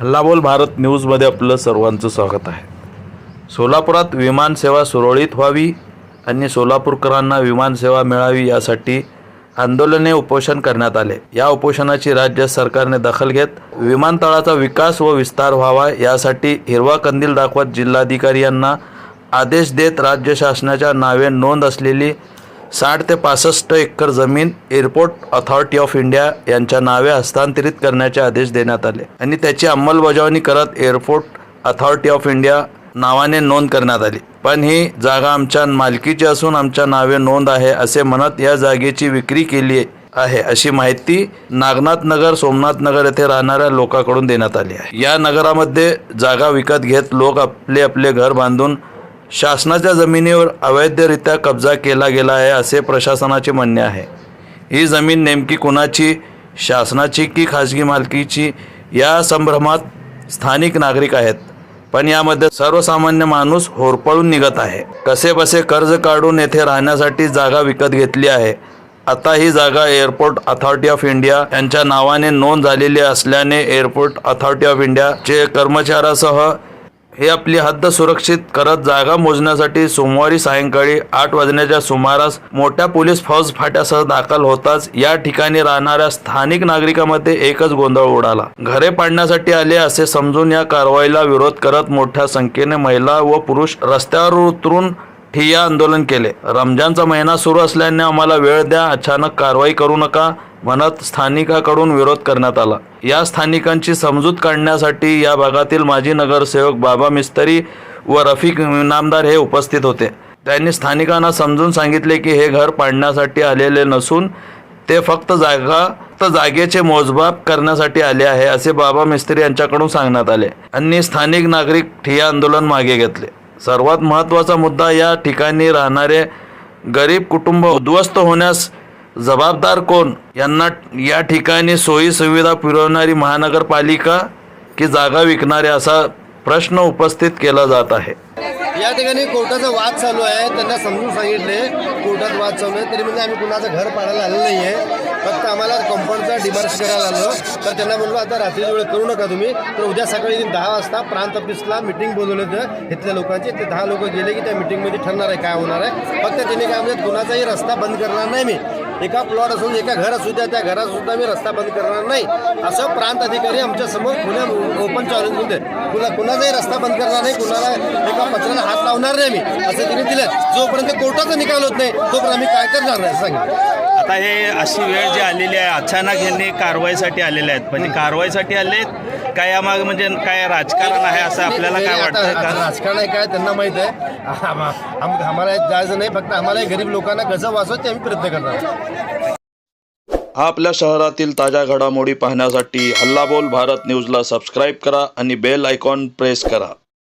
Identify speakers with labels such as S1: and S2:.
S1: हल्लाबोल भारत न्यूजमध्ये आपलं सर्वांचं स्वागत आहे. सोलापुरात विमानसेवा सुरळीत व्हावी आणि सोलापूरकरांना विमानसेवा मिळावी यासाठी आंदोलने उपोषण करण्यात आले. या उपोषणाची राज्य सरकारने दखल घेत विमानतळाचा विकास व विस्तार व्हावा यासाठी हिरवा कंदील दाखवत जिल्हाधिकारी यांना आदेश देत राज्य शासनाच्या नावे नोंद असलेली साठ ते पासष्ट एकर जमीन एअरपोर्ट अथॉरिटी ऑफ इंडिया यांच्या नावे हस्तांतरित करण्याचे आदेश देण्यात आले. आणि त्याची अंमलबजावणी करत एअरपोर्ट अथॉरिटी ऑफ इंडिया नावाने नोंद करण्यात आली. पण ही जागा आमच्या मालकीची असून आमच्या नावे नोंद आहे असे म्हणत या जागेची विक्री केली आहे अशी माहिती नागनाथ नगर सोमनाथ नगर येथे राहणाऱ्या लोकांकडून देण्यात आली आहे. या नगरामध्ये जागा विकत घेत लोक आपले आपले घर बांधून शासनाच्या जमिनीवर अवैधरित्या कब्जा केला गेला आहे असे प्रशासनाचे म्हणणे आहे. ही जमीन नेमकी कुणाची शासनाची की खाजगी मालकीची या संभ्रमात स्थानिक नागरिक आहेत. पण यामध्ये सर्वसामान्य माणूस होरपळून निघत आहे. कसे बसे कर्ज काढून येथे राहण्यासाठी जागा विकत घेतली आहे. आता ही जागा एअरपोर्ट अथॉरिटी ऑफ इंडिया यांच्या नावाने नोंद झालेली असल्याने एअरपोर्ट अथॉरिटी ऑफ इंडियाचे कर्मचाऱ्यासह हे आपली हद्द सुरक्षित करत जागा मोजण्यासाठी सोमवारी सायंकाळी आठ वाजण्याच्या सुमारास मोठ्या पोलीस फौज फाट्यासह दाखल होताच या ठिकाणी राहणाऱ्या स्थानिक नागरिकांमध्ये एकच गोंधळ उडाला. घरे पाडण्यासाठी आले असे समजून या कारवाईला विरोध करत मोठ्या संख्येने महिला व पुरुष रस्त्यावर उतरून ठिय्या आंदोलन केले. रमजानचा महिना सुरू असल्याने आम्हाला वेळ द्या अचानक कारवाई करू नका म्हणत स्थानिकाकडून विरोध करण्यात आला. या स्थानिकांची समजूत काढण्यासाठी या भागातील माजी नगरसेवक बाबा मिस्त्री व रफिक इनामदार हे उपस्थित होते. त्यांनी स्थानिकांना समजून सांगितले की हे घर पाडण्यासाठी आलेले नसून ते फक्त जागा फक्त जागेचे मोजमाप करण्यासाठी आले आहे असे बाबा मिस्त्री यांच्याकडून सांगण्यात आले. आणि स्थानिक नागरिक ठिया आंदोलन मागे घेतले. सर्वात महत्त्वाचा मुद्दा या ठिकाणी राहणारे गरीब कुटुंब उद्ध्वस्त होण्यास जबाबदार कोण? यांना या ठिकाणी सोयी सुविधा पुरवणारी महानगरपालिका की जागा विकणारे असा प्रश्न उपस्थित केला जात आहे.
S2: या ठिकाणी कोर्टाचा वाद चालू आहे. त्यांना समजून सांगितले कोर्टात वाद चालू आहे. तरी म्हणजे आम्ही कुणाचं घर पाडायला आलेलं नाही आहे फक्त आम्हाला कंपाऊंडचा डिमार्श करायला आलो. तर त्यांना म्हणलो आता रात्रीच्या वेळ करू नका तुम्ही. तर उद्या सकाळी दहा वाजता प्रांत ऑफिसला मिटिंग बोलवलं होतं इथल्या लोकांची. ते दहा लोक गेले की त्या मिटिंगमध्ये ठरणार आहे काय होणार आहे. फक्त त्यांनी काय म्हणजे कुणाचाही रस्ता बंद करणार नाही मी. एका प्लॉट असून एका घर असू द्या त्या घरात सुद्धा मी रस्ता बंद करणार नाही. असं प्रांत अधिकारी आमच्यासमोर खुल्या ओपन चॅलेंज होते कुणा कुणाचाही रस्ता बंद करणार नाही कुणाला एका पत्राला हात लावणार नाही मी असं तिने दिलं. जोपर्यंत कोर्टाचा निकाल होत नाही तोपर्यंत आम्ही काय करणार नाही सांगितलं.
S3: आता हे अशी वेळ जी आलेली आहे अचानक यांनी कारवाईसाठी आलेले आहेत. म्हणजे कारवाईसाठी आले काय यामागे म्हणजे काय राजकारण आहे असं आपल्याला काय वाटतं? का
S2: राजकारण आहे काय त्यांना माहीत आहे. आम- आम- आम्हाला जायचं नाही फक्त आम्हाला गरीब लोकांना कसं वाचवत ते आम्ही प्रयत्न करणार.
S1: हा आपल्या शहरातील ताज्या घडामोडी पाहण्यासाठी हल्लाबोल भारत न्यूजला सबस्क्राईब करा आणि बेल आयकॉन प्रेस करा.